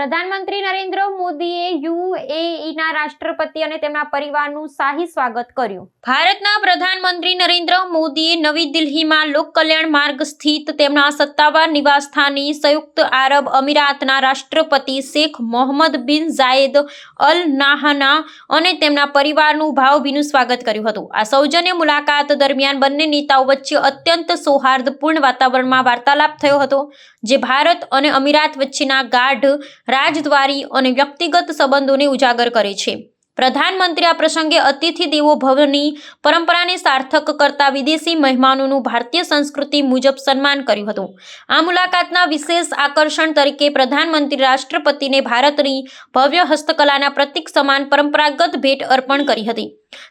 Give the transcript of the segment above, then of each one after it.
પ્રધાનમંત્રી નરેન્દ્ર મોદીએ યુએઈના રાષ્ટ્રપતિ અને તેમના પરિવારનું શાહી સ્વાગત કર્યું. ભારતના પ્રધાનમંત્રી નરેન્દ્ર મોદીએ નવી દિલ્હીમાં લોક કલ્યાણ માર્ગ સ્થિત તેમના સત્તાવાર નિવાસસ્થાને સંયુક્ત આરબ અમીરાતના રાષ્ટ્રપતિ શેખ મોહમ્મદ બિન જાયેદ અલ નાહના અને તેમના પરિવારનું ભાવભીનું સ્વાગત કર્યું હતું. આ સૌજન્ય મુલાકાત દરમિયાન બંને નેતાઓ વચ્ચે અત્યંત સૌહાર્દપૂર્ણ વાતાવરણમાં વાર્તાલાપ થયો હતો, જે ભારત અને અમીરાત વચ્ચેના ગાઢ રાજદ્વારી અને વ્યક્તિગત સંબંધોને ઉજાગર કરે છે. પ્રધાનમંત્રી આ પ્રસંગે અતિથિ દેવો ભવની પરંપરાને સાર્થક કરતા વિદેશી મહેમાનોનું ભારતીય સંસ્કૃતિ મુજબ સન્માન કર્યું હતું. આ મુલાકાતના વિશેષ આકર્ષણ તરીકે પ્રધાનમંત્રી રાષ્ટ્રપતિને ભારતની ભવ્ય હસ્તકલાના પ્રતીક સમાન પરંપરાગત ભેટ અર્પણ કરી હતી.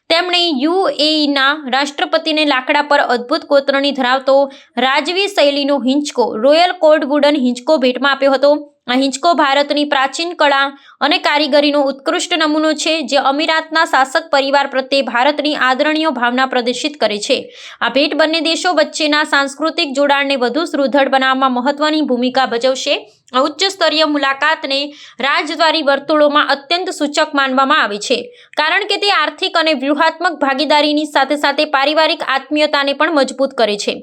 તેમણે યુએઈના રાષ્ટ્રપતિને લાકડા પર અદ્ભુત કોતરણી ધરાવતો રાજવી શૈલીનો હિંચકો, રોયલ કોડ વુડન હિંચકો ભેટમાં આપ્યો હતો. આ હિંચકો ભારતની પ્રાચીન કળા અને કારીગરીનો ઉત્કૃષ્ટ નમૂનો છે, જે અમીરાતના શાસક પરિવાર પ્રત્યે ભારતની આદરણીય ભાવના પ્રદર્શિત કરે છે. આ ભેટ બંને દેશો વચ્ચેના સાંસ્કૃતિક જોડાણને વધુ સુદૃઢ બનાવવામાં મહત્વની ભૂમિકા ભજવશે. ઉચ્ચ સ્તરીય મુલાકાતને રાજદ્વારી વર્તુળોમાં અત્યંત સૂચક માનવામાં આવે છે, કારણ કે તે આર્થિક અને વ્યૂહાત્મક ભાગીદારીની સાથે સાથે પારિવારિક આત્મીયતાને પણ મજબૂત કરે છે.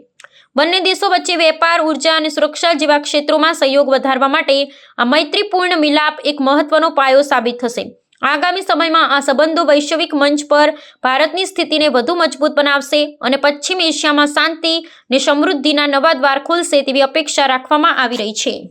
બંને દેશો વચ્ચે વેપાર, ઊર્જા અને સુરક્ષા જેવા ક્ષેત્રોમાં સહયોગ વધારવા માટે આ મૈત્રીપૂર્ણ મિલાપ એક મહત્વનો પાયો સાબિત થશે. આગામી સમયમાં આ સંબંધો વૈશ્વિક મંચ પર ભારતની સ્થિતિને વધુ મજબૂત બનાવશે અને પશ્ચિમ એશિયામાં શાંતિ અને સમૃદ્ધિના નવા દ્વાર ખુલશે તેવી અપેક્ષા રાખવામાં આવી રહી છે.